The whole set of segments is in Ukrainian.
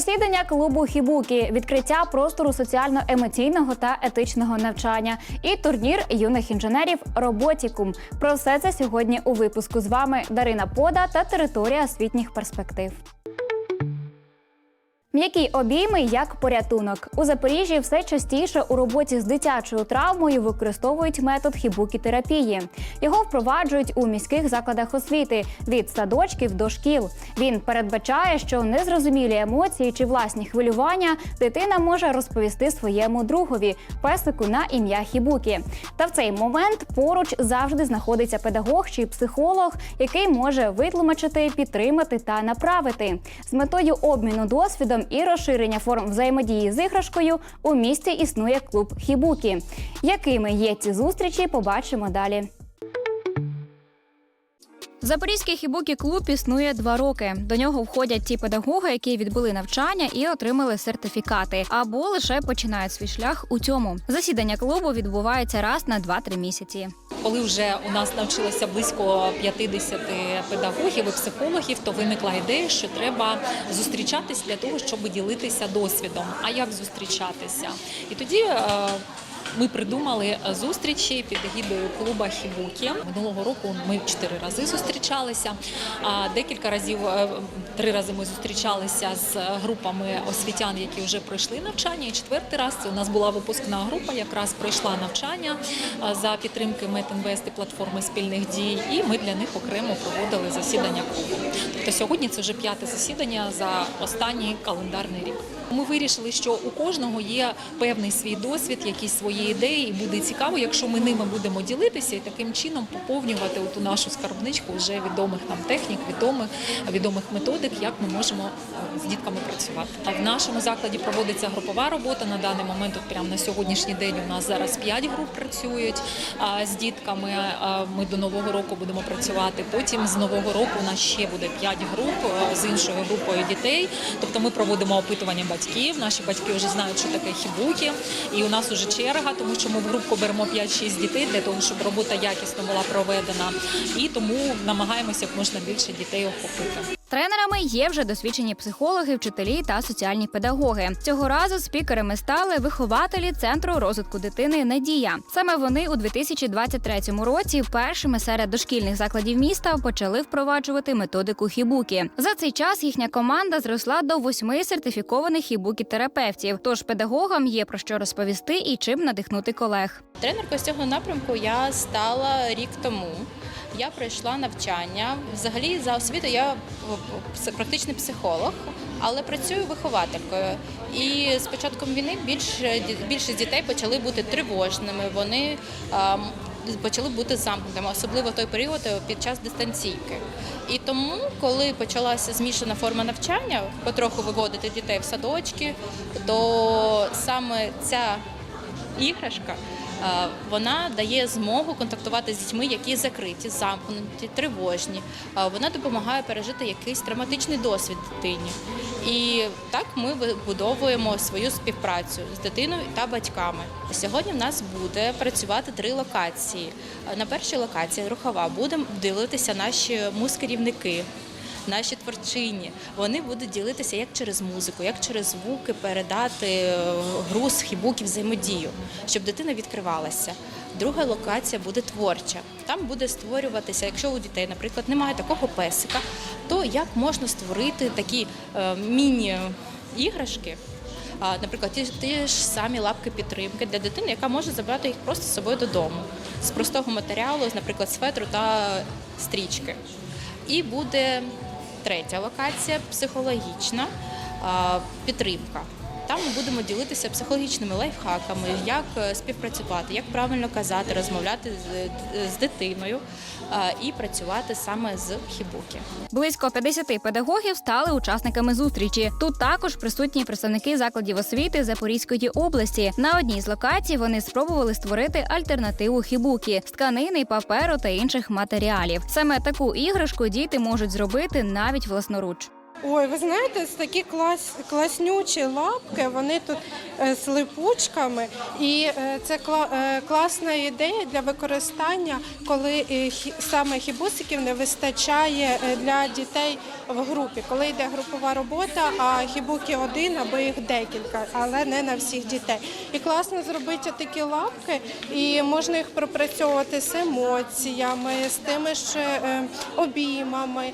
Засідання клубу Хібукі, відкриття простору соціально-емоційного та етичного навчання і турнір юних інженерів Роботікум. Про все це сьогодні у випуску з вами Дарина Пода та територія освітніх перспектив. М'які обійми як порятунок у Запоріжжі все частіше у роботі з дитячою травмою використовують метод хібукі-терапії. Його впроваджують у міських закладах освіти від садочків до шкіл. Він передбачає, що незрозумілі емоції чи власні хвилювання дитина може розповісти своєму другові песику на ім'я Хібукі. Та в цей момент поруч завжди знаходиться педагог чи психолог, який може витлумачити, підтримати та направити з метою обміну досвідом і розширення форм взаємодії з іграшкою у місті існує клуб Хібукі. Якими є ці зустрічі, побачимо далі. Запорізький хібукі клуб існує два роки. До нього входять ті педагоги, які відбули навчання і отримали сертифікати, або лише починають свій шлях у цьому. Засідання клубу відбувається раз на 2-3 місяці. Коли вже у нас навчилося близько 50 педагогів і психологів, то виникла ідея, що треба зустрічатись для того, щоб ділитися досвідом. А як зустрічатися? І тоді. Е, Ми придумали зустрічі під егідою клуба Хібукі. Минулого року ми чотири рази зустрічалися. Декілька разів е, три рази ми зустрічалися з групами освітян, які вже пройшли навчання. І четвертий раз у нас була випускна група, якраз пройшла навчання за підтримки Метінвест і платформи спільних дій. І ми для них окремо проводили засідання клубу. Тобто сьогодні це вже п'яте засідання за останній календарний рік. Ми вирішили, що у кожного є певний свій досвід, якісь свої ідеї, і буде цікаво, якщо ми ними будемо ділитися і таким чином поповнювати ту нашу скарбничку вже відомих нам технік, відомих відомих методик, як ми можемо е, з дітками працювати. В нашому закладі проводиться групова робота на даний момент. От прямо на сьогоднішній день у нас зараз 5 груп працюють з дітками. Ми до нового року будемо працювати. Потім з нового року у нас ще буде 5 груп з іншою групою дітей. Тобто ми проводимо опитування батьків. Наші батьки вже знають, що таке хібуки, і у нас вже черга, тому що ми в групку беремо 5-6 дітей для того, щоб робота якісно була проведена. І тому намагаємося як можна більше дітей охопити. Тренерами є вже досвідчені психологи, вчителі та соціальні педагоги. Цього разу спікерами стали вихователі центру розвитку дитини Надія. Саме вони у 2023 році першими серед дошкільних закладів міста почали впроваджувати методику хібукі. За цей час їхня команда зросла до восьми сертифікованих хібукі терапевтів. Тож педагогам є про що розповісти і чим надихнути колег. Тренеркою з цього напрямку я стала рік тому. Я пройшла навчання. Взагалі за освітою я практичний психолог, але працюю вихователькою. І з початком війни більше більшість дітей почали бути тривожними. Вони ем, почали бути замкнутими, особливо той період е, під час дистанційки. І тому, коли почалася змішана форма навчання, потроху виводити дітей в садочки, то саме ця іграшка. Е, Вона дає змогу контактувати з дітьми, які закриті, замкнуті, тривожні. Е, Вона допомагає пережити якийсь травматичний досвід дитині. І так ми вибудовуємо свою співпрацю з дитиною та батьками. Сьогодні в нас буде працювати три локації. Е, На першій локації рухова будемо ділитися наші мускерівники наші творчині. Вони будуть ділитися як через музику, як через звуки передати е, гру з хібуків взаємодію, щоб дитина відкривалася. Друга локація буде творча. Там буде створюватися, якщо у дітей, наприклад, немає такого песика, то як можна створити такі е, міні-іграшки. Наприклад, ті, ті ж самі лапки підтримки для дитини, яка може забрати їх просто з собою додому з простого матеріалу, наприклад, з та стрічки. І буде третя локація психологічна підтримка. Там ми будемо ділитися психологічними лайфхаками, як е, співпрацювати, як правильно казати, розмовляти з, з дитиною і працювати саме з хібуки. Близько 50 педагогів стали учасниками зустрічі. Тут також присутні представники закладів освіти Запорізької області. На одній з локацій вони спробували створити альтернативу хібукі з тканини, паперу та інших матеріалів. Саме таку іграшку діти можуть зробити навіть власноруч. Ой, ви знаєте, це такі клас, класнючі лапки, вони тут е, з липучками, і е, це е, класна ідея для використання, коли саме хібусиків не вистачає для дітей в групі. Коли йде групова робота, а хібуки один або їх декілька, але не на всіх дітей. І класно зробити такі лапки, і можна їх пропрацьовувати з емоціями, з тими ж обіймами.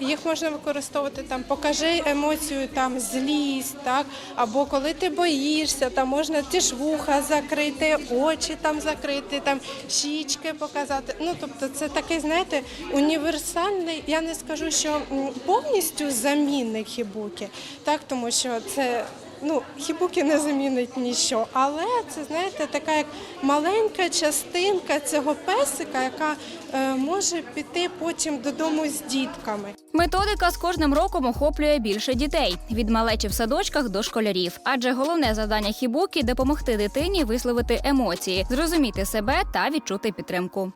Їх можна використовувати там, покажи емоцію, там злість, так або коли ти боїшся, там можна ті вуха закрити, очі там закрити, там щічки показати. Ну тобто, це такий, знаєте, універсальний. Я не скажу, що повністю замінник хібуки, так тому що це. Ну, хібуки не замінить нічого, але це знаєте, така як маленька частинка цього песика, яка е, може піти потім додому з дітками. Методика з кожним роком охоплює більше дітей від малечі в садочках до школярів. Адже головне завдання хібуки допомогти дитині висловити емоції, зрозуміти себе та відчути підтримку.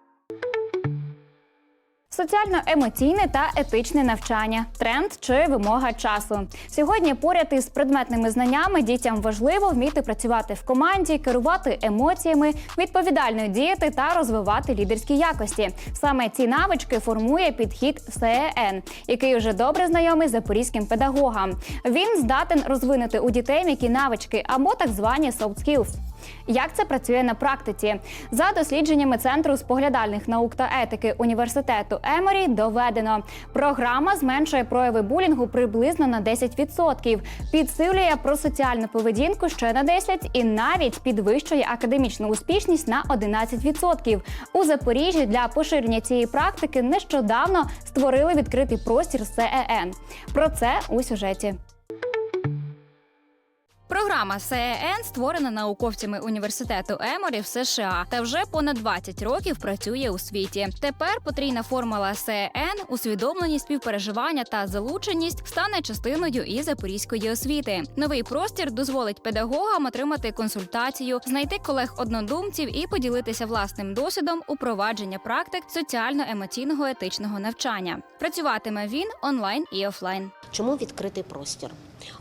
Соціально-емоційне та етичне навчання тренд чи вимога часу. Сьогодні поряд із предметними знаннями дітям важливо вміти працювати в команді, керувати емоціями, відповідально діяти та розвивати лідерські якості. Саме ці навички формує підхід СЕН, який вже добре знайомий запорізьким педагогам. Він здатен розвинути у дітей м'які навички або так звані soft skills. Як це працює на практиці? За дослідженнями Центру споглядальних наук та етики університету Еморі доведено, програма зменшує прояви булінгу приблизно на 10%, підсилює просоціальну поведінку ще на 10% і навіть підвищує академічну успішність на 11%. У Запоріжжі для поширення цієї практики нещодавно створили відкритий простір СЕН. Про це у сюжеті. Програма СЕН створена науковцями університету Еморі в США та вже понад 20 років працює у світі. Тепер потрійна формула СЕН, усвідомленість, співпереживання та залученість стане частиною і запорізької освіти. Новий простір дозволить педагогам отримати консультацію, знайти колег однодумців і поділитися власним досвідом упровадження практик соціально-емоційного етичного навчання. Працюватиме він онлайн і офлайн. Чому відкритий простір?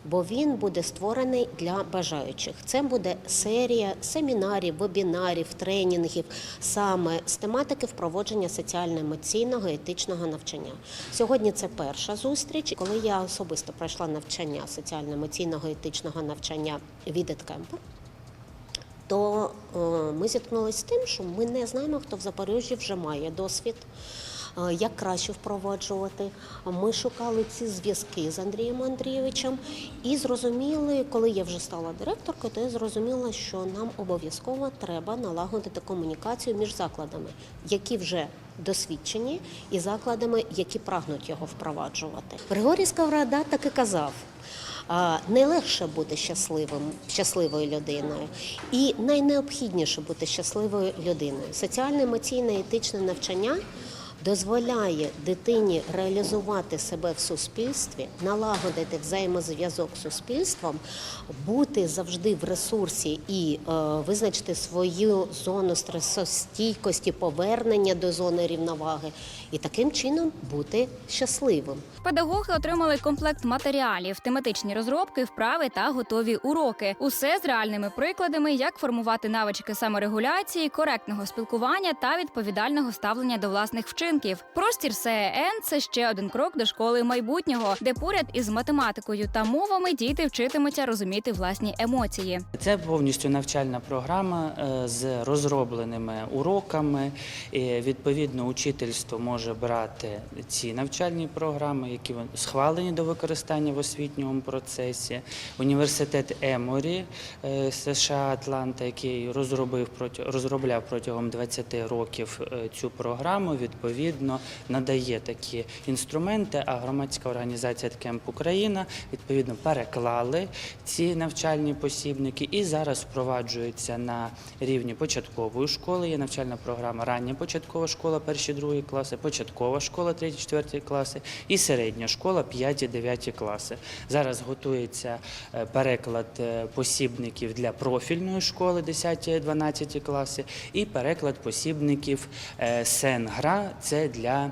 Бо він буде створений для бажаючих. Це буде серія семінарів, вебінарів, тренінгів саме з тематики впровадження соціально-емоційного етичного навчання. Сьогодні це перша зустріч, коли я особисто пройшла навчання соціально-емоційного етичного навчання від EdCamp, то е, ми зіткнулися з тим, що ми не знаємо, хто в Запоріжжі вже має досвід. Е, Як краще впроваджувати? Ми шукали ці зв'язки з Андрієм Андрійовичем і зрозуміли, коли я вже стала директоркою, то я зрозуміла, що нам обов'язково треба налагодити комунікацію між закладами, які вже досвідчені, і закладами, які прагнуть його впроваджувати. Григорій Сковорода так і казав. А, Найлегше бути щасливим, щасливою людиною, і найнеобхідніше бути щасливою людиною. Соціальне, емоційне, етичне навчання дозволяє дитині реалізувати себе в суспільстві, налагодити взаємозв'язок з суспільством, бути завжди в ресурсі і е, визначити свою зону стресостійкості, повернення до зони рівноваги, і таким чином бути щасливим. Педагоги отримали комплект матеріалів, тематичні розробки, вправи та готові уроки. Усе з реальними прикладами, як формувати навички саморегуляції, коректного спілкування та відповідального ставлення до власних вчинків. Простір СЕН – це ще один крок до школи майбутнього, де поряд із математикою та мовами діти вчитимуться розуміти власні емоції. Це повністю навчальна програма е, з розробленими уроками. Відповідно, учительство може брати ці навчальні програми, які схвалені до використання в освітньому процесі. Університет Еморі е, США Атланта, який розробив розробляв протягом 20 років е, цю програму, відповідно надає такі інструменти. А громадська організація «Ткемп Україна відповідно переклали ці навчальні посібники і зараз впроваджуються на рівні початкової школи. Є навчальна програма рання початкова школа, перші другі класи, початкова школа, треті, четверті класи і середня школа, п'яті, дев'яті класи. Зараз готується е, переклад е, посібників для профільної школи, 10-12 класи, і переклад посібників е, Сенгра. Це для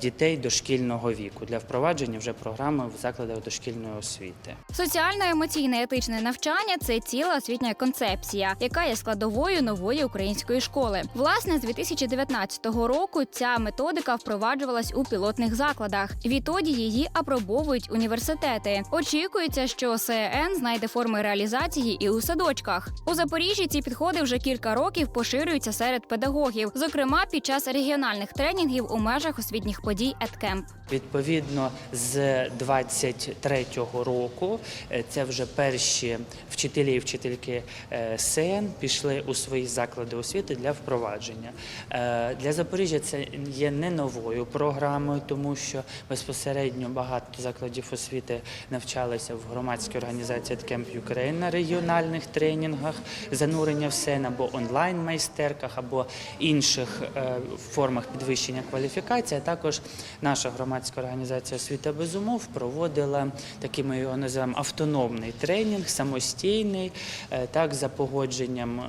дітей дошкільного віку, для впровадження вже програми в закладах дошкільної освіти. Соціально-емоційне етичне навчання це ціла освітня концепція, яка є складовою нової української школи. Власне, з 2019 року ця методика впроваджувалась у пілотних закладах. Відтоді її апробовують університети. Очікується, що СЕН знайде форми реалізації і у садочках. У Запоріжжі ці підходи вже кілька років поширюються серед педагогів, зокрема під час регіональних тренінгів у межах освітніх подій «Еткемп». Відповідно, з 23-го року е, це вже перші вчителі і вчительки е, СЕН пішли у свої заклади освіти для впровадження. Е, Для Запоріжжя це є не новою програмою, тому що безпосередньо багато закладів освіти навчалися в громадській організації Camp Ukraine на регіональних тренінгах, занурення в СЕН або онлайн-майстерках, або інших е, формах підвищення кваліфікації. Також наша громадська організація освіта без умов проводила такий ми його називаємо автономний тренінг, самостійний. Е, Так, за погодженням е,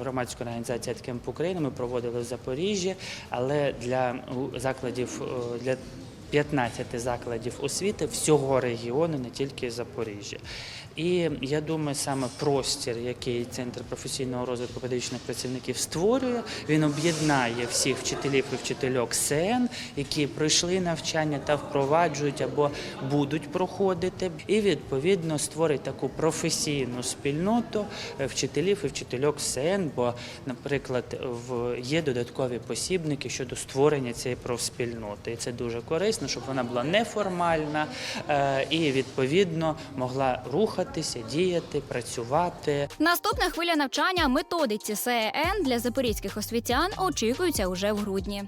громадської організації Camp Ukraine ми проводили в Запоріжжі, але для закладів е, для 15 закладів освіти всього регіону, не тільки Запоріжжя. І я думаю, саме простір, який центр професійного розвитку педагогічних працівників створює, він об'єднає всіх вчителів і вчительок СН, які пройшли навчання та впроваджують або будуть проходити, і відповідно створить таку професійну спільноту е, вчителів і вчительок СН. Бо, наприклад, є додаткові посібники щодо створення цієї профспільноти, і це дуже корисно, щоб вона була неформальна е, і відповідно могла рухатися, діяти, працювати. Наступна хвиля навчання методиці СЕН для запорізьких освітян очікується уже в грудні.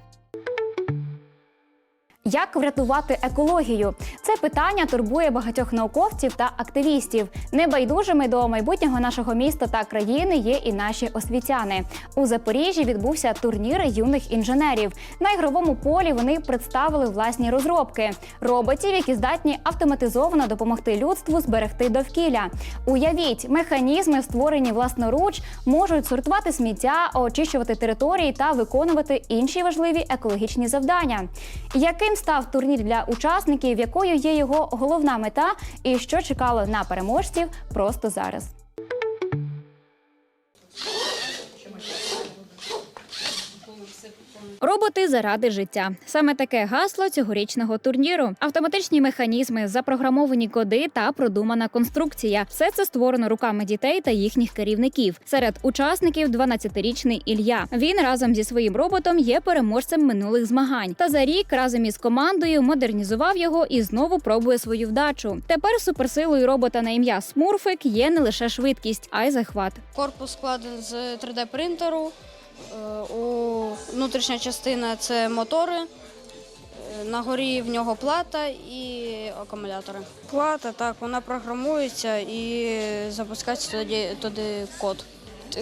Як врятувати екологію? Це питання турбує багатьох науковців та активістів. Небайдужими до майбутнього нашого міста та країни є і наші освітяни. У Запоріжжі відбувся турнір юних інженерів. На ігровому полі вони представили власні розробки роботів, які здатні автоматизовано допомогти людству зберегти довкілля. Уявіть, механізми, створені власноруч, можуть сортувати сміття, очищувати території та виконувати інші важливі екологічні завдання. Яким став турнір для учасників, якою є його головна мета, і що чекало на переможців просто зараз. Роботи заради життя саме таке гасло цьогорічного турніру. Автоматичні механізми, запрограмовані коди та продумана конструкція. Все це створено руками дітей та їхніх керівників. Серед учасників 12-річний Ілля. Він разом зі своїм роботом є переможцем минулих змагань. Та за рік разом із командою модернізував його і знову пробує свою вдачу. Тепер суперсилою робота на ім'я Смурфик є не лише швидкість, а й захват. Корпус складений з 3D принтеру. Е, У внутрішня частина це мотори. Е, На горі в нього плата і акумулятори. Плата так, вона програмується і запускається туди, туди код.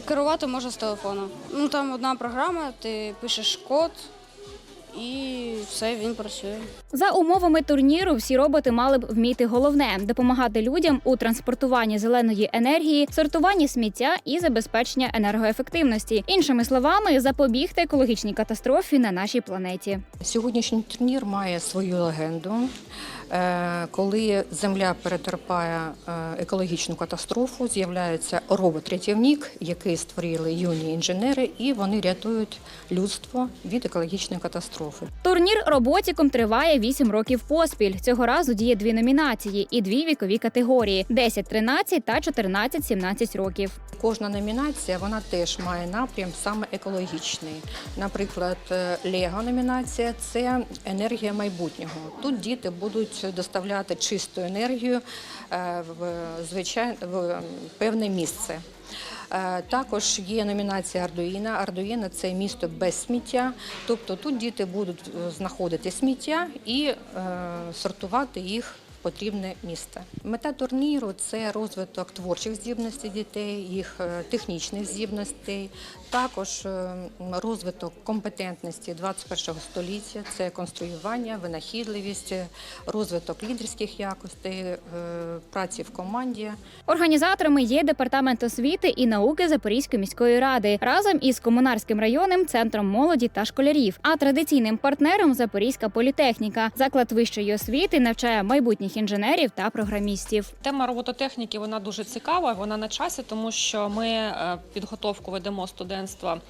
Керувати можна з телефону. Ну там одна програма, ти пишеш код і все, він працює. За умовами турніру всі роботи мали б вміти головне допомагати людям у транспортуванні зеленої енергії, сортуванні сміття і забезпечення енергоефективності. Іншими словами, запобігти екологічній катастрофі на нашій планеті. Сьогоднішній турнір має свою легенду. Е, Коли земля перетерпає е, екологічну катастрофу, з'являється робот-рятівник, який створили юні інженери, і вони рятують людство від екологічної катастрофи. Турнір роботіком триває 8 років поспіль. Цього разу діє дві номінації і дві вікові категорії: 10-13 та 14-17 років. Кожна номінація вона теж має напрям саме екологічний. Наприклад, Лего номінація це енергія майбутнього. Тут діти будуть доставляти чисту енергію е, в в певне місце. Е, Також є номінація Ардуїна. Ардуїна це місто без сміття. Тобто тут діти будуть е, знаходити сміття і сортувати їх потрібне місце. Мета турніру це розвиток творчих здібностей дітей, їх е, технічних здібностей, також е, розвиток компетентності 21-го століття, це конструювання, винахідливість, розвиток лідерських якостей, е, праці в команді. Організаторами є департамент освіти і науки Запорізької міської ради разом із комунарським районним центром молоді та школярів. А традиційним партнером Запорізька політехніка. Заклад вищої освіти навчає майбутніх інженерів та програмістів. Тема робототехніки вона дуже цікава. Вона на часі, тому що ми е, підготовку ведемо студентства,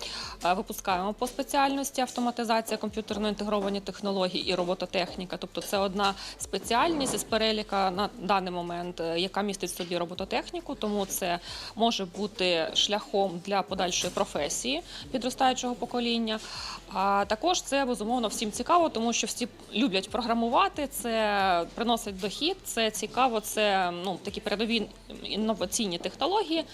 е, випускаємо по спеціальності автоматизація, комп'ютерно інтегровані технології і робототехніка. Тобто це одна спеціальність із переліка на даний момент, е, яка містить в собі робототехніку. Тому це може бути шляхом для подальшої професії підростаючого покоління. А також це безумовно всім цікаво, тому що всі люблять програмувати. Це приносить дохід, це цікаво, це ну такі передові інноваційні технології.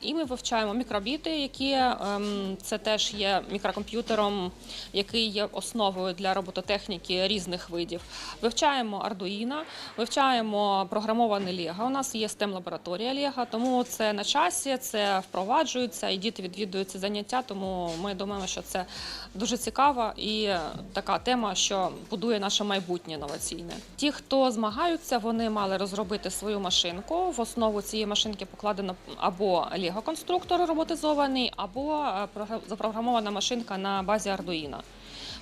І ми вивчаємо мікробіти, які ем, це теж є мікрокомп'ютером, який є основою для робототехніки різних видів. Вивчаємо Arduino, вивчаємо програмоване Лего. У нас є STEM лабораторія Лего, тому це на часі, це впроваджується, і діти відвідують ці заняття. Тому ми думаємо, що це дуже цікава і така тема, що будує наше майбутнє інноваційне. Ті, хто змагаються, вони мали розробити свою машинку. В основу цієї машинки покладено або Лего-конструктор роботизований, або е, запрограмована машинка на базі Arduino.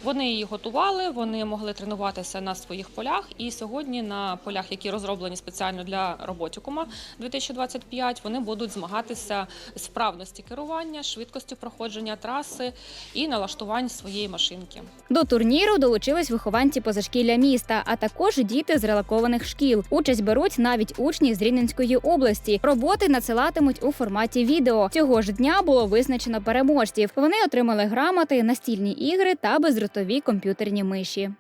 Вони її готували, вони могли тренуватися на своїх полях. І сьогодні на полях, які розроблені спеціально для роботікума 2025, вони будуть змагатися з вправності керування, швидкості проходження траси і налаштувань своєї машинки. До турніру долучились вихованці позашкілля міста, а також діти з релакованих шкіл. Участь беруть навіть учні з Рівненської області. Роботи надсилатимуть у форматі відео. Цього ж дня було визначено переможців. Вони отримали грамоти, настільні ігри та бездротові комп'ютерні миші.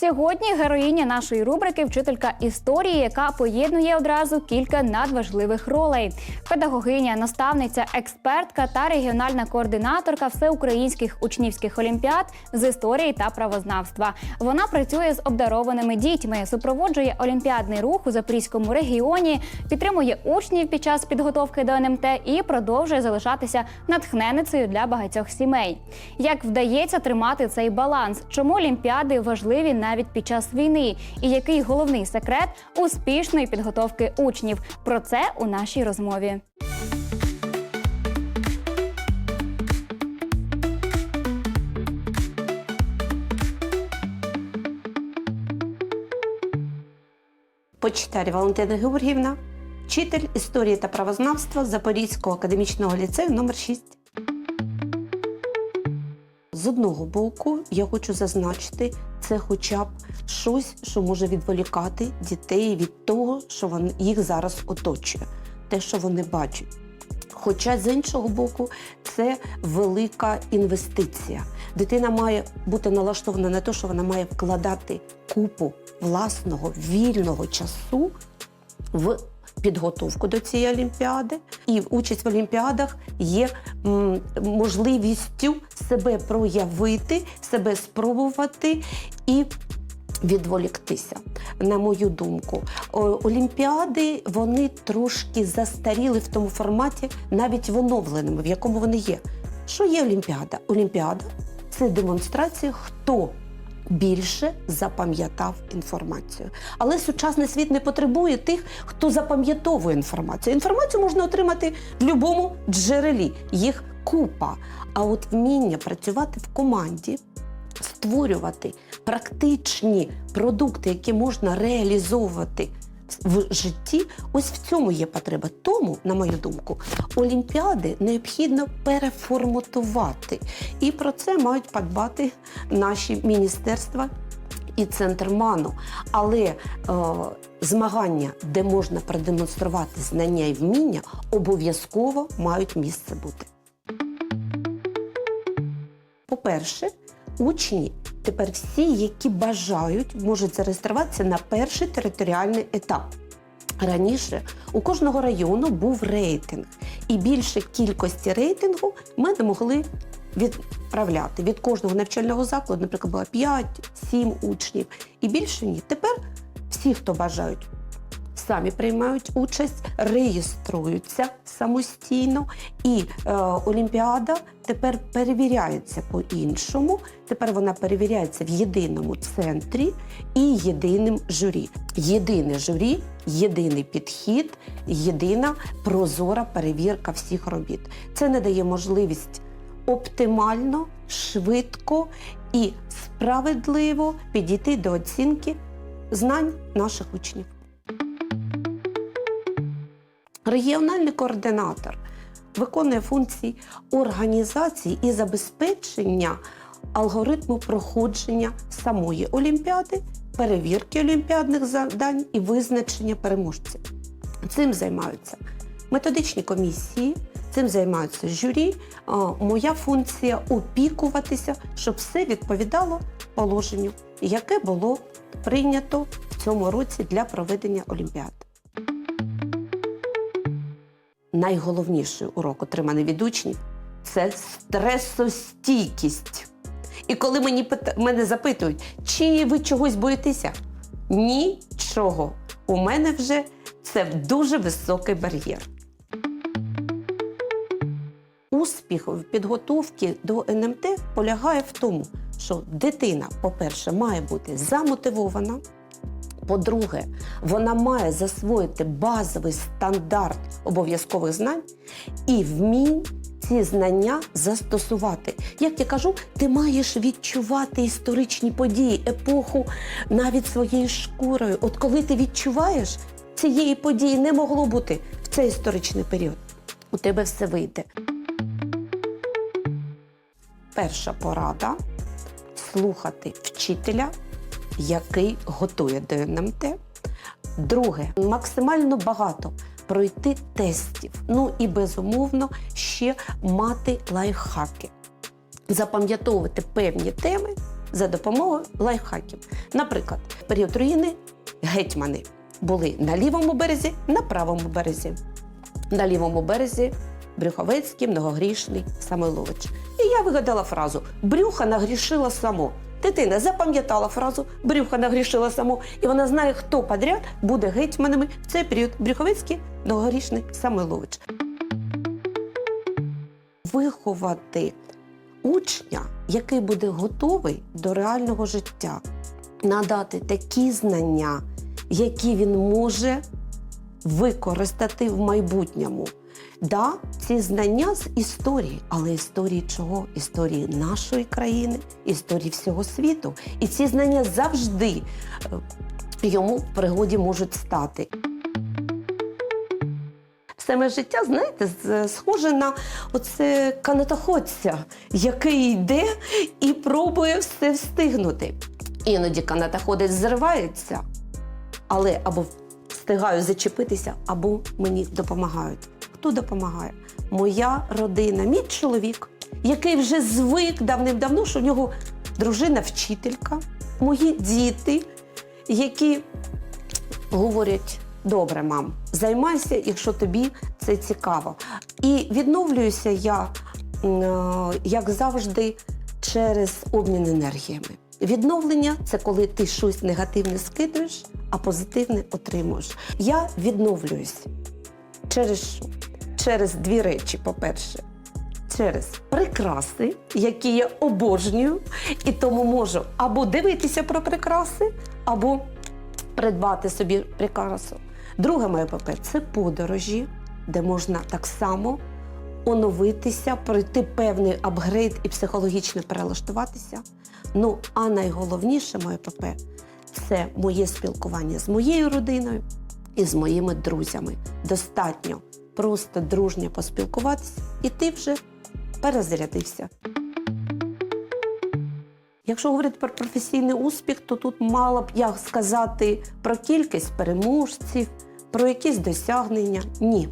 Сьогодні героїня нашої рубрики вчителька історії, яка поєднує одразу кілька надважливих ролей: педагогиня, наставниця, експертка та регіональна координаторка всеукраїнських учнівських олімпіад з історії та правознавства. Вона працює з обдарованими дітьми, супроводжує олімпіадний рух у Запорізькому регіоні, підтримує учнів під час підготовки до НМТ і продовжує залишатися натхненницею для багатьох сімей. Як вдається тримати цей баланс? Чому олімпіади важливі навіть під час війни? І який головний секрет успішної підготовки учнів? Про це у нашій розмові. Почтарь Валентина Георгіївна, вчитель історії та правознавства Запорізького академічного ліцею номер 6 З одного боку, я хочу зазначити, це хоча б щось, що може відволікати дітей від того, що їх зараз оточує, те, що вони бачать. Хоча з іншого боку, це велика інвестиція. Дитина має бути налаштована на те, що вона має вкладати купу власного вільного часу в підготовку до цієї олімпіади, і участь в олімпіадах є можливістю себе проявити, себе спробувати і відволіктися. На мою думку, олімпіади вони трошки застаріли в тому форматі, навіть в оновленому, в якому вони є. Що є олімпіада? Олімпіада це демонстрація, хто більше запам'ятав інформацію. Але сучасний світ не потребує тих, хто запам'ятовує інформацію. Інформацію можна отримати в будь-якому джерелі. Їх купа. А от вміння працювати в команді, створювати практичні продукти, які можна реалізовувати в житті, ось в цьому є потреба. Тому, на мою думку, олімпіади необхідно переформатувати. І про це мають подбати наші міністерства і центр МАНу. Але е, змагання, де можна продемонструвати знання і вміння, обов'язково мають місце бути. По-перше, учні тепер всі, які бажають, можуть зареєструватися на перший територіальний етап. Раніше у кожного району був рейтинг, і більше кількості рейтингу ми не могли відправляти від кожного навчального закладу, наприклад, було 5-7 учнів і більше ні. Тепер всі, хто бажають, самі приймають участь, реєструються самостійно, і е, Олімпіада тепер перевіряється по-іншому. Тепер вона перевіряється в єдиному центрі і єдиним журі. Єдине журі, єдиний підхід, єдина прозора перевірка всіх робіт. Це не дає можливість оптимально, швидко і справедливо підійти до оцінки знань наших учнів. Регіональний координатор виконує функції організації і забезпечення алгоритму проходження самої олімпіади, перевірки олімпіадних завдань і визначення переможців. Цим займаються методичні комісії, цим займаються журі. Моя функція опікуватися, щоб все відповідало положенню, яке було прийнято в цьому році для проведення олімпіади. Найголовніший урок, отриманий від учнів, це стресостійкість. І коли мені пита- мене запитують, чи ви чогось боїтеся? Нічого. У мене вже це дуже високий бар'єр. Успіх в підготовці до НМТ полягає в тому, що дитина, по-перше, має бути замотивована. По-друге, вона має засвоїти базовий стандарт обов'язкових знань і вмінь ці знання застосувати. Як я кажу, ти маєш відчувати історичні події, епоху навіть своєю шкурою. От коли ти відчуваєш, цієї події не могло бути в цей історичний період. У тебе все вийде. Перша порада слухати вчителя, який готує до НМТ. Друге, максимально багато пройти тестів. Ну і безумовно ще мати лайфхаки. Запам'ятовувати певні теми за допомогою лайфхаків. Наприклад, період руїни гетьмани були на лівому березі, на правому березі. На лівому березі Брюховецький, многогрішний Самойлович. І я вигадала фразу Брюха нагрішила само. Дитина запам'ятала фразу Брюха нагрішила само, і вона знає, хто подряд буде гетьманами в цей період Брюховецький, многогрішний Самойлович. Виховати учня, який буде готовий до реального життя, надати такі знання, які він може використати в майбутньому. Да, ці знання з історії, але історії чого? Історії нашої країни, історії всього світу. І ці знання завжди е, йому в пригоді можуть стати. Саме життя, знаєте, схоже на оце канатоходця, який йде і пробує все встигнути. Іноді канатоходець зривається, але або встигаю зачепитися, або мені допомагають. Хто допомагає? Моя родина, мій чоловік, який вже звик давним-давно, що в нього дружина вчителька, мої діти, які говорять: добре, мам, займайся, якщо тобі це цікаво. І відновлююся я, е, як завжди, через обмін енергіями. Відновлення це коли ти щось негативне скидуєш, а позитивне отримуєш. Я відновлююсь через що? Через дві речі, по-перше. Через прикраси, які я обожнюю, і тому можу або дивитися про прикраси, або придбати собі прикрасу. Друге моє ПП це подорожі, де можна так само оновитися, пройти певний апгрейд і психологічно перелаштуватися. Ну, а найголовніше моє ПП це моє спілкування з моєю родиною і з моїми друзями. Достатньо просто дружньо поспілкуватися, і ти вже перезарядився. Якщо говорити про професійний успіх, то тут мало б я сказати про кількість переможців, про якісь досягнення. Ні,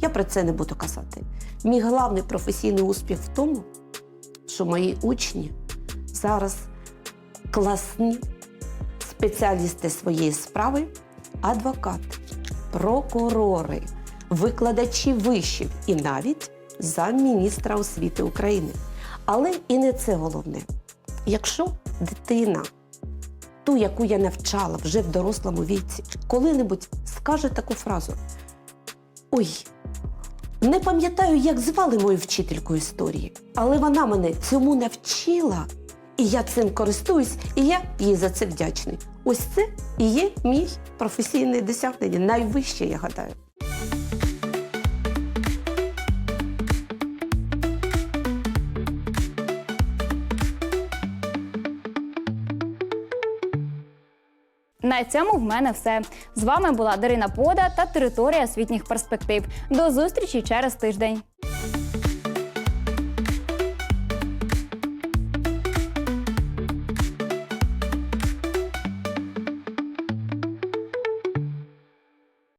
я про це не буду казати. Мій головний професійний успіх в тому, що мої учні зараз класні спеціалісти своєї справи, адвокати, прокурори, викладачі вишів і навіть замміністра освіти України. Але і не це головне. Якщо дитина, ту, яку я навчала вже в дорослому віці, коли-небудь скаже таку фразу: Ой, не пам'ятаю, як звали мою вчительку історії, але вона мене цьому навчила, і я цим користуюсь, і я їй за це вдячний. Ось це і є мій професійне досягнення, найвище, я гадаю. Цьому в мене все. З вами була Дарина Пода та територія освітніх перспектив. До зустрічі через тиждень.